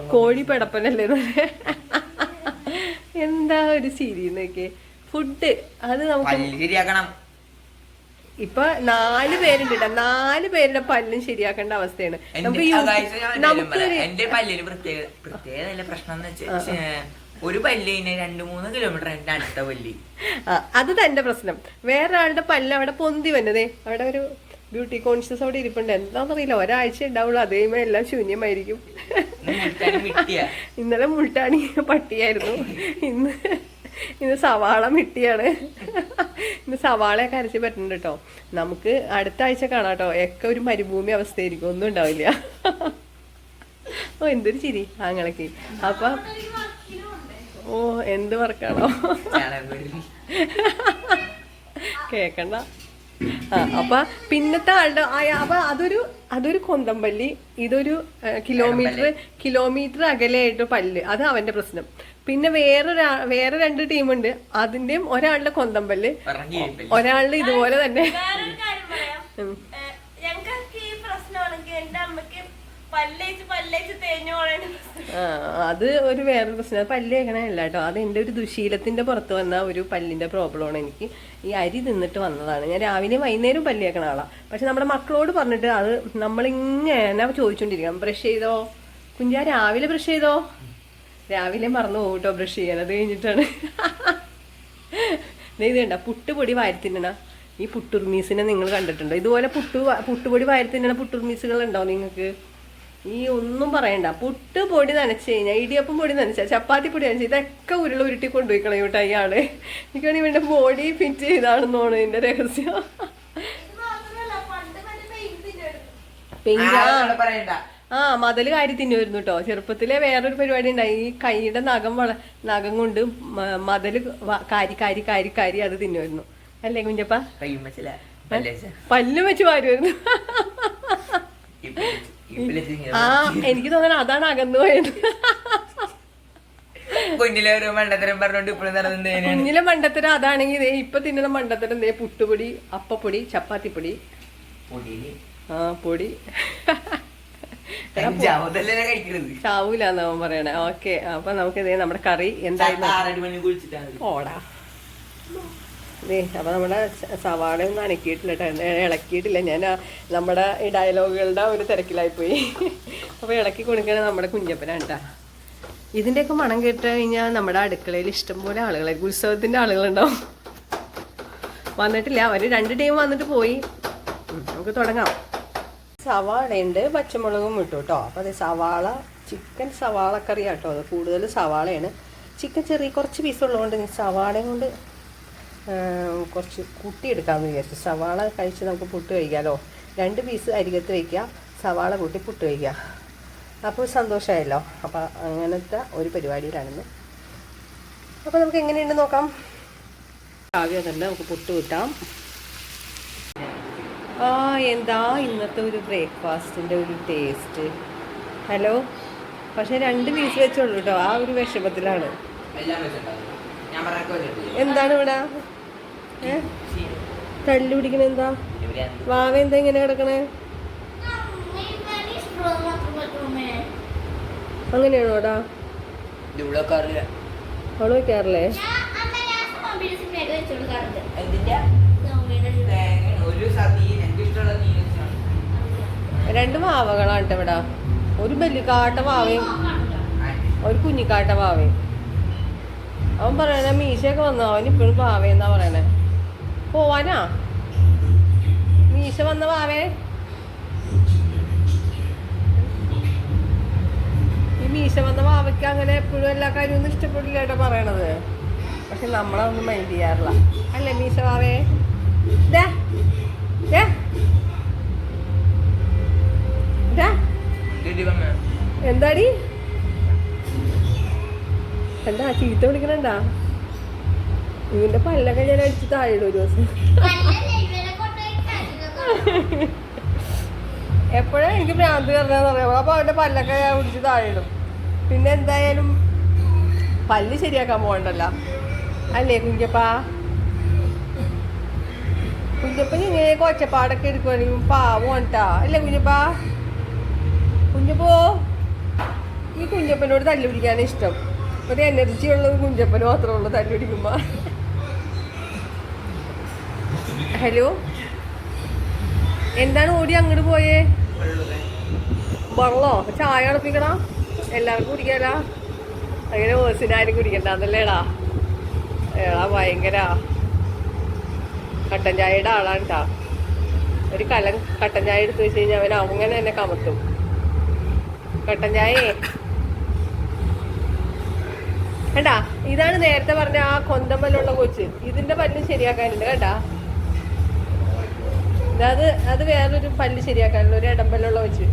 കോഴി പെടപ്പനല്ലേ. എന്താ ഒരു ചിരി എന്നൊക്കെ ഫുഡ് അത് നമുക്ക് ഇപ്പൊ നാല് പേരുണ്ട്. നാല് പേരുടെ പല്ലും ശരിയാക്കേണ്ട അവസ്ഥയാണ്. എന്റെ നമുക്ക് എന്റെ പല്ലിന് പ്രത്യേക നല്ല പ്രശ്നം എന്ന് വെച്ചാൽ ഒരു പല്ല് കഴിഞ്ഞ രണ്ടു മൂന്ന് കിലോമീറ്റർ എന്റെ അടുത്ത പല്ലി. അത് തന്റെ പ്രശ്നം. വേറൊരാളുടെ പല്ല് അവിടെ പൊന്തി വന്നതേ. അവിടെ ഒരു ബ്യൂട്ടി കോൺഷ്യസ് അവിടെ ഇരിപ്പുണ്ട്. എന്താണെന്നറിയില്ല ഒരാഴ്ച ഉണ്ടാവുള്ളൂ അതേമേ എല്ലാം ശൂന്യമായിരിക്കും. ഇന്നലെ മുൾട്ടാണി പട്ടിയായിരുന്നു. ഇന്ന് ഇന്ന് സവാള മിട്ടിയാണ്. ഇന്ന് സവാളയൊക്കെ അരച്ച് പറ്റുന്നുണ്ട് കേട്ടോ. നമുക്ക് അടുത്ത ആഴ്ച കാണാം കേട്ടോ. ഒക്കെ ഒരു മരുഭൂമി അവസ്ഥയായിരിക്കും. ഒന്നും ഉണ്ടാവില്ല. ഓ എന്തൊരു ചിരി. ആങ്ങളൊക്കെ അപ്പൊ ഓ എന്ത് വർക്കാണോ? കേക്കണ്ട. അപ്പൊ പിന്നത്തെ ആളുടെ അപ്പൊ അതൊരു അതൊരു കൊന്തമ്പല്ലി ഇതൊരു കിലോമീറ്റർ കിലോമീറ്റർ അകലെയായിട്ട് പല്ല്. അത് അവന്റെ പ്രശ്നം. പിന്നെ വേറെ വേറെ രണ്ട് ടീമുണ്ട്. അതിന്റെയും ഒരാളുടെ കൊന്തമ്പല്ല് ഒരാളുടെ ഇതുപോലെ തന്നെ. ഞങ്ങൾക്ക് ഈ പ്രശ്നമാണെങ്കിൽ എന്റെ അമ്മയ്ക്ക് അത് ഒരു വേറൊരു പ്രശ്നം. പല്ല് കേൾക്കണമല്ല കേട്ടോ. അത് എന്റെ ഒരു ദുശീലത്തിന്റെ പുറത്ത് വന്ന ഒരു പല്ലിന്റെ പ്രോബ്ലമാണ് എനിക്ക്. ഈ അരി തിന്നിട്ട് വന്നതാണ്. ഞാൻ രാവിലെ വൈകുന്നേരം പല്ല് തേക്കണ ആളാണ് പക്ഷെ നമ്മുടെ മക്കളോട് പറഞ്ഞിട്ട് അത് നമ്മളിങ്ങനെ ചോദിച്ചുകൊണ്ടിരിക്കണം ബ്രഷ് ചെയ്തോ? കുഞ്ഞാ രാവിലെ ബ്രഷ് ചെയ്തോ? രാവിലെ മറന്നു പോകും കേട്ടോ ബ്രഷ് ചെയ്യാൻ. അത് കഴിഞ്ഞിട്ടാണ്. ഇത് കണ്ട പുട്ടുപൊടി വാരിത്തിന്നണ ഈ പുട്ടുർമീസിനെ നിങ്ങൾ കണ്ടിട്ടുണ്ടോ? ഇതുപോലെ പുട്ടു പുട്ടുപൊടി വാരിത്തിന്നണ പുട്ടുർമീസുകൾ ഉണ്ടോ നിങ്ങൾക്ക്? ഈ ഒന്നും പറയണ്ട. പുട്ട് പൊടി നനച്ച് കഴിഞ്ഞാൽ ഇടിയപ്പം പൊടി നനച്ച ചപ്പാത്തി പൊടി നനച്ച ഇതൊക്കെ ഉരുള ഉരുട്ടി കൊണ്ടുപോയി കേട്ടോ അയാൾ എനിക്കാണെങ്കിൽ ഇവന്റെ ബോഡി ഫിറ്റ് ചെയ്താണെന്നാണ് ഇതിന്റെ രഹസ്യം. ആ, മതൽ പറയണ്ട. ആ മതിൽ കാരി തിന്നുമായിരുന്നു കേട്ടോ ചെറുപ്പത്തിലെ വേറൊരു പരിപാടി ഉണ്ടായി. ഈ കൈയുടെ നഖം വള നഖം കൊണ്ട് മതൽ കാരി കാരി കാരി കാരി അത് തിന്നുമായിരുന്നു. അല്ലേ കുഞ്ഞപ്പ? പല്ലും വെച്ചില്ല. പല്ലേച്ച പല്ല് വെച്ച്. വാരുമായിരുന്നു. ആ എനിക്ക് തോന്നണ അതാണ് അകന്നു പോയത്. കുഞ്ഞിലെ ഒരു മണ്ടത്തരം പറഞ്ഞോണ്ട് ഇപ്പോഴും കുഞ്ഞിലെ മണ്ടത്തരം അതാണെങ്കിൽ ഇപ്പൊ തിന്നുന്ന മണ്ടത്തരം ദേ പുട്ടുപൊടി അപ്പപ്പൊടി ചപ്പാത്തിപ്പൊടി. ആ പൊടി. ചാവൂലെന്ന് അവൻ പറയണേ. ഓക്കെ അപ്പൊ നമുക്ക് ഇതേ നമ്മുടെ കറി എന്തായാലും ഓടാ. ദേ അപ്പോൾ നമ്മുടെ സവാള സവാളയൊന്നും അനക്കിയിട്ടില്ല കേട്ടോ ഇളക്കിയിട്ടില്ല. ഞാൻ നമ്മുടെ ഈ ഡയലോഗുകളുടെ ഒരു തിരക്കിലായിപ്പോയി അപ്പോൾ ഇളക്കി കൊടുക്കണത് നമ്മുടെ കുഞ്ഞപ്പനാണ് കേട്ടോ ഇതിന്റെയൊക്കെ മണം കേട്ട് കഴിഞ്ഞാൽ നമ്മുടെ അടുക്കളയിൽ ഇഷ്ടംപോലെ ആളുകളായിരിക്കും ഉത്സവത്തിന്റെ ആളുകളുണ്ടാവും. വന്നിട്ടില്ല. അവർ രണ്ട് ടൈം വന്നിട്ട് പോയി. നമുക്ക് തുടങ്ങാം. സവാളയുണ്ട് പച്ചമുളകും ഇട്ടു കേട്ടോ അപ്പോൾ അത് സവാള ചിക്കൻ സവാള കറി കേട്ടോ അത് കൂടുതൽ സവാളയാണ്. ചിക്കൻ ചെറിയ കുറച്ച് പീസ് ഉള്ളതുകൊണ്ട് ഈ സവാളയും കൊണ്ട് കുറച്ച് കുട്ടിയെടുക്കാമെന്ന് വിചാരിച്ചു. സവാള കഴിച്ച് നമുക്ക് പുട്ട് കഴിക്കാമല്ലോ രണ്ട് പീസ് അരികത്ത് വയ്ക്കുക സവാള കൂട്ടി പുട്ട് കഴിക്കുക. അപ്പോൾ സന്തോഷമായല്ലോ. അപ്പോൾ അങ്ങനത്തെ ഒരു പരിപാടിയിലാണെന്ന്. അപ്പോൾ നമുക്ക് എങ്ങനെയുണ്ട് നോക്കാം. കാവ്യം തന്നെ നമുക്ക് പുട്ട് കിട്ടാം. ആ എന്താ ഇന്നത്തെ ഒരു ബ്രേക്ക്ഫാസ്റ്റിന്റെ ഒരു ടേസ്റ്റ്? ഹലോ? പക്ഷെ രണ്ട് പീസ് വെച്ചുള്ളൂ കേട്ടോ. ആ ഒരു വിഷമത്തിലാണ്. എന്താണ് ഇവിടെ? തല്ലു പിടിക്കണ എന്താ? വാവ എന്താ ഇങ്ങനെ കിടക്കണേ? അങ്ങനെയാണോ അറിയില്ല അവൾ വെക്കാറില്ലേ രണ്ട് വാവകളാണ് ഇവിടാ. ഒരു ബലിക്കാട്ട വാവയും ഒരു കുഞ്ഞിക്കാട്ട വാവയും. അവൻ പറയണ മീശയൊക്കെ വന്നു? അവൻ ഇപ്പോഴും വാവയെന്നാ പറയണേ. പോവാനാ? മീശ വന്ന വാവേ. ഈ മീശ വന്ന വാവയ്ക്ക് അങ്ങനെ എപ്പോഴും എല്ലാ കാര്യമൊന്നും ഇഷ്ടപ്പെടില്ല കേട്ടോ പറയണത്. പക്ഷെ നമ്മളൊന്നും മൈൻഡ് ചെയ്യാറില്ല. അല്ലേ മീശ വാവേ? ദേ, ദേ. എന്താടി? എന്താ ചീത്ത വിളിക്കണണ്ടാ? ഇവന്റെ പല്ലൊക്കെ ഞാൻ അടിച്ച് താഴെ ഒരു ദിവസം. എപ്പോഴും എനിക്ക് ഭ്രാന്ത് കയറണമെന്ന് പറയാം അപ്പൊ അവന്റെ പല്ലൊക്കെ ഞാൻ പിടിച്ച് താഴെ പിന്നെ എന്തായാലും പല്ല് ശരിയാക്കാൻ പോകണ്ടല്ല. അല്ലേ കുഞ്ഞപ്പാ? കുഞ്ഞപ്പ ഇങ്ങനെ കൊച്ചപ്പാടൊക്കെ എടുക്കുവാണെങ്കിൽ പാവോണ്ടാ അല്ലേ കുഞ്ഞപ്പാ? കുഞ്ഞപ്പോ ഈ കുഞ്ഞപ്പനോട് തല്ലു പിടിക്കാൻ ഇഷ്ടം. ഒരു എനർജി ഉള്ളത് കുഞ്ഞപ്പന് മാത്രമേ ഉള്ളൂ തല്ലു പിടിക്കുമ്പോ. ഹലോ എന്താണ് ഓടി അങ്ങോട്ട് പോയേ? വെള്ളോ? ചായ അടപ്പിക്കടാ എല്ലാവർക്കും കുടിക്കാലാ അങ്ങനെ ഓസിനാരും കുടിക്കണ്ടെന്നല്ലേടാ. ഏടാ ഭയങ്കര. കട്ടൻ ചായയുടെ ആളാണ് കേട്ടാ ഒരു കലം കട്ടൻ ചായ എടുത്തു വെച്ച് കഴിഞ്ഞാൽ അവൻ അങ്ങനെ തന്നെ കമത്തും. കട്ടൻ ചായേ. കേട്ടാ ഇതാണ് നേരത്തെ പറഞ്ഞ ആ കൊന്തമ്മലുള്ള കൊച്ച്. ഇതിന്റെ പല്ല് ശരിയാക്കാനുണ്ട് കേട്ടാ അത് അത് വേറൊരു പല്ല് ശരിയാക്കാനുള്ള ഒരു ഇടമ്പലുള്ള വെച്ച്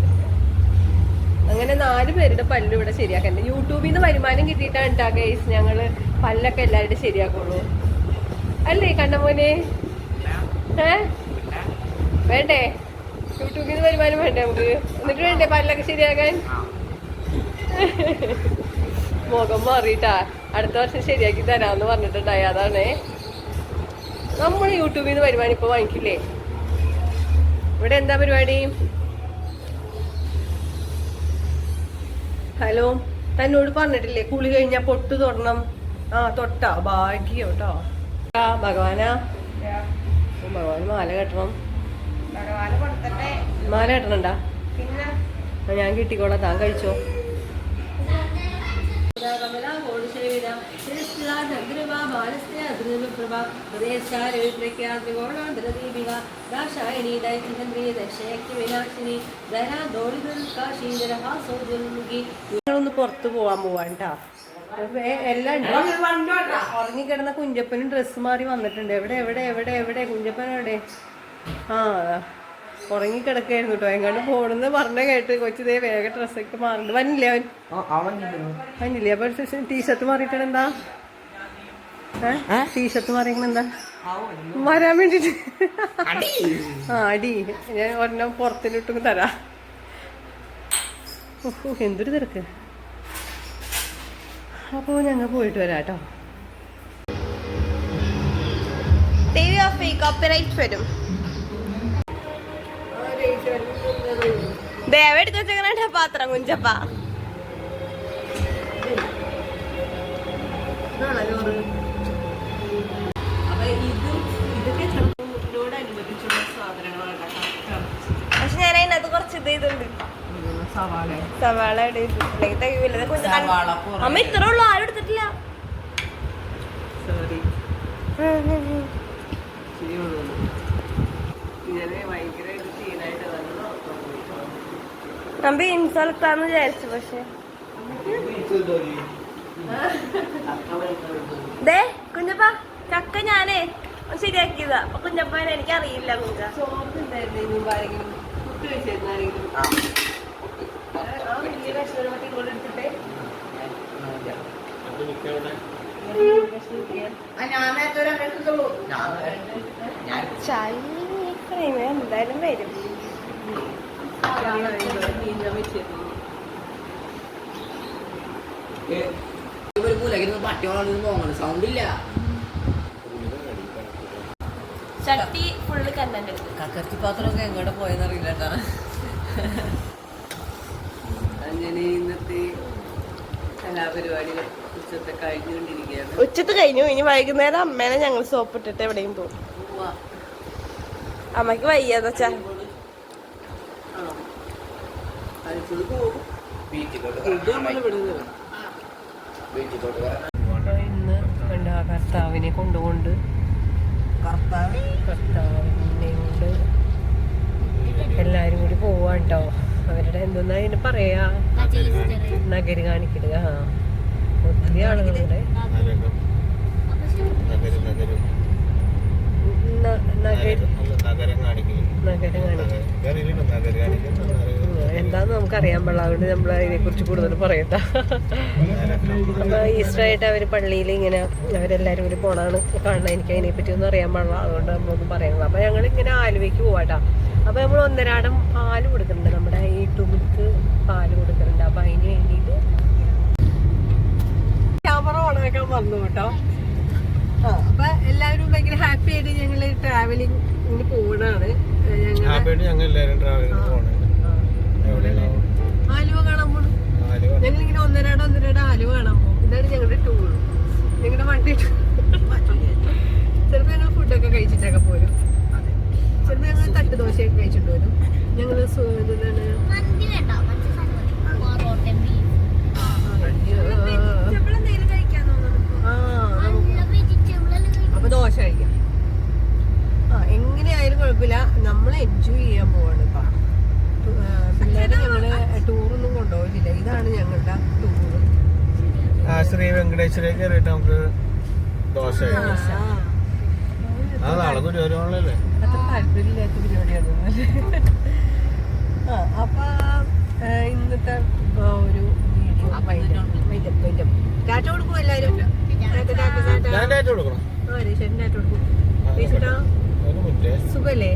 അങ്ങനെ നാല് പേരുടെ പല്ല് ഇവിടെ ശരിയാക്കാൻ. യൂട്യൂബിൽ നിന്ന് വരുമാനം കിട്ടിയിട്ടാണ് കേട്ടാ ഗൈസ് ഞങ്ങൾ പല്ലൊക്കെ എല്ലാവരുടെ ശരിയാക്കുള്ളൂ. അല്ലേ കണ്ണമോനെ? ഏ? വേണ്ടേ? യൂട്യൂബിൽ നിന്ന് വരുമാനം വേണ്ടേ നമുക്ക്? എന്നിട്ട് വേണ്ടേ പല്ലൊക്കെ ശരിയാക്കാൻ? മുഖം മാറിയിട്ടാ. അടുത്ത വർഷം ശരിയാക്കി തരാന്ന് പറഞ്ഞിട്ടുണ്ടായി അതാണേ. നമ്മൾ യൂട്യൂബിൽ നിന്ന് വരുമാനം ഇപ്പൊ വാങ്ങിക്കില്ലേ? ഇവിടെ എന്താ പരിപാടി? ഹലോ തന്നോട് പറഞ്ഞിട്ടില്ലേ കുളി കഴിഞ്ഞാ പൊട്ട് തൊടണം. ആ തൊട്ടാ ഭാഗ്യം കേട്ടോ ആ ഭഗവാനാ. ഭഗവാന് മാല കെട്ടണം. മാല കെട്ടണണ്ടാ? ഞാൻ കിട്ടിക്കോളാം താൻ കഴിച്ചോ? ഒന്ന് പുറത്ത് പോവാൻ പോവാണ്ടാ എല്ലാം ഉണ്ട്. ഉറങ്ങിക്കിടന്ന കുഞ്ചപ്പനും ഡ്രസ്സ് മാറി വന്നിട്ടുണ്ട്. എവിടെ എവിടെ എവിടെ എവിടെ? കുഞ്ചപ്പൻ എവിടെ? ആ. ഉറങ്ങിക്കിടക്കായിരുന്നു കേട്ടോ എങ്ങാണ്ട് പോണെന്ന് പറഞ്ഞ കേട്ട് കൊച്ചിതേ ദേ വേഗം ഡ്രസ്സൊക്കെ മാറുന്നുണ്ട് വന്നില്ലേ അവൻ? വന്നില്ലേ? അപ്പൊ ടീഷർട്ട് മാറിയിട്ടാണ് എന്താ ടീഷർട്ട് മാറിയെങ്കിൽ എന്താ വരാൻ വേണ്ടിട്ട്. ആ അടി. ഞാൻ ഒരെണ്ണം പുറത്തിലിട്ടും തരാ. എന്തൊരു തിരക്ക്. അപ്പോൾ ഞങ്ങൾ പോയിട്ട് വരാം കേട്ടോ ടി വി ഓഫ് കോപ്പിറൈറ്റ് വരും ദേവെടുത്ത് വെച്ചേക്കണ പാത്രം കുഞ്ചപ്പ. പക്ഷെ ഞാൻ അതിനകത്ത് കുറച്ച് ഇത് ചെയ്തുണ്ട് സവാള. അമ്മ ഇത്ര ഉള്ളു ആരും എടുത്തിട്ടില്ല. സോറി. ഞാൻ ബീൻസ് വിചാരിച്ചു പക്ഷെ. ദേ കുഞ്ഞപ്പ ചക്ക ഞാനേ ശരിയാക്കിയതാ. അപ്പൊ കുഞ്ഞപ്പനെ എനിക്ക് അറിയില്ല കുഞ്ഞ ചൈനീസ് എന്തായാലും വരും. ഒരു പട്ടിയോളം സൗണ്ട് ഇല്ല ചട്ടി ഫുള്ള് കക്കർത്തി പാത്രമൊക്കെ എങ്ങോട്ട് പോയെന്നറിയില്ല കേട്ടാ. അങ്ങനെ ഇന്നത്തെ കലാപരിപാടികൾ ഉച്ചത്തെ കഴിഞ്ഞുകൊണ്ടിരിക്കുകയാണ്. ഉച്ചത്ത് കഴിഞ്ഞു. ഇനി വൈകുന്നേരം അമ്മേനെ ഞങ്ങൾ സോപ്പിട്ടിട്ട് എവിടെയും പോകും. അമ്മയ്ക്ക് അമ്മയ്ക്ക് വയ്യാന്ന് വെച്ചാ ആ. അയച്ചത് പോകും ഇന്ന് കണ്ട കർത്താവിനെ കൊണ്ടുകൊണ്ട് കർത്താവിനെ കൊണ്ട് എല്ലാരും കൂടി പോവാൻ കേട്ടോ അവരുടെ എന്തെന്നാ അതിന് പറയാ? നഗര് കാണിക്കരുത് ആ. ഒത്തിരി ആളുകളുണ്ട്. നഗര് കാണിക്കും നഗരം കാണിക്കും എന്താന്ന് നമുക്കറിയാൻ പാടില്ല. അതുകൊണ്ട് നമ്മൾ അതിനെ കുറിച്ച് കൂടുതൽ പറയണ്ട. അപ്പൊ ഈസ്റ്റർ ആയിട്ട് അവർ പള്ളിയിൽ ഇങ്ങനെ അവരെല്ലാരും കൂടി പോണാണ് കാണുന്നത് എനിക്ക് അതിനെ പറ്റി ഒന്നും അറിയാൻ പാടില്ല. അതുകൊണ്ട് നമ്മളൊന്നും പറയുന്നത് അപ്പൊ ഞങ്ങൾ ഇങ്ങനെ ആലുവയ്ക്ക് പോവാട്ടാ. അപ്പൊ നമ്മൾ ഒന്നരാടം പാൽ കൊടുക്കുന്നുണ്ട്. നമ്മുടെ ഈ ടുമിക്ക് പാൽ കൊടുക്കുന്നുണ്ട്. അപ്പൊ അതിന് വേണ്ടിയിട്ട് ക്യാമറ ഓണാക്കാൻ വന്നു കേട്ടോ. അപ്പൊ എല്ലാവരും ഭയങ്കര ഹാപ്പി ആയിട്ട് ഞങ്ങൾ ട്രാവലിംഗ് പോകണാണ് ഞങ്ങൾ ഹാപ്പിയായിട്ട് ഞങ്ങൾ എല്ലാവരും ട്രാവലിംഗ് പോകണുണ്ട് എവിടെയാണ് ആലുവ കാണാൻ പോണു ഇങ്ങനെ ഒന്നരാട ഒന്നരാട ആലുവ കാണാൻ ഇതാണ് ഞങ്ങളുടെ ടൂർ ഞങ്ങളുടെ വണ്ടി ചിലപ്പോൾ ഞങ്ങൾ ഫുഡൊക്കെ കഴിച്ചിട്ടൊക്കെ പോരും. ചിലപ്പോൾ ഞങ്ങൾ തട്ട് ദോശയൊക്കെ കഴിച്ചിട്ട് വരും. ഞങ്ങൾ എന്താണ് ആ എങ്ങനെയായാലും കുഴപ്പമില്ല. നമ്മൾ എൻജോയ് ചെയ്യാൻ പോവാണ് ഇപ്പൊ ടു- ആ, പിള്ളേരെ ഞങ്ങൾ ടൂറൊന്നും കൊണ്ടുപോകില്ല ഇതാണ് ഞങ്ങളുടെ ടൂറ് ആ ശ്രീ വെങ്കടേശ്വരേക്ക് കയറിയിട്ട് നമുക്ക് ദോശ അത് ആ നാളെ ഗുരുവായൂരല്ലേ താല്പര്യമില്ലാത്ത പരിപാടിയാണ് ആ അപ്പൊ ഇന്നത്തെ ആ ഒരു ടാറ്റ കൊടുക്കും. സുഖല്ലേ?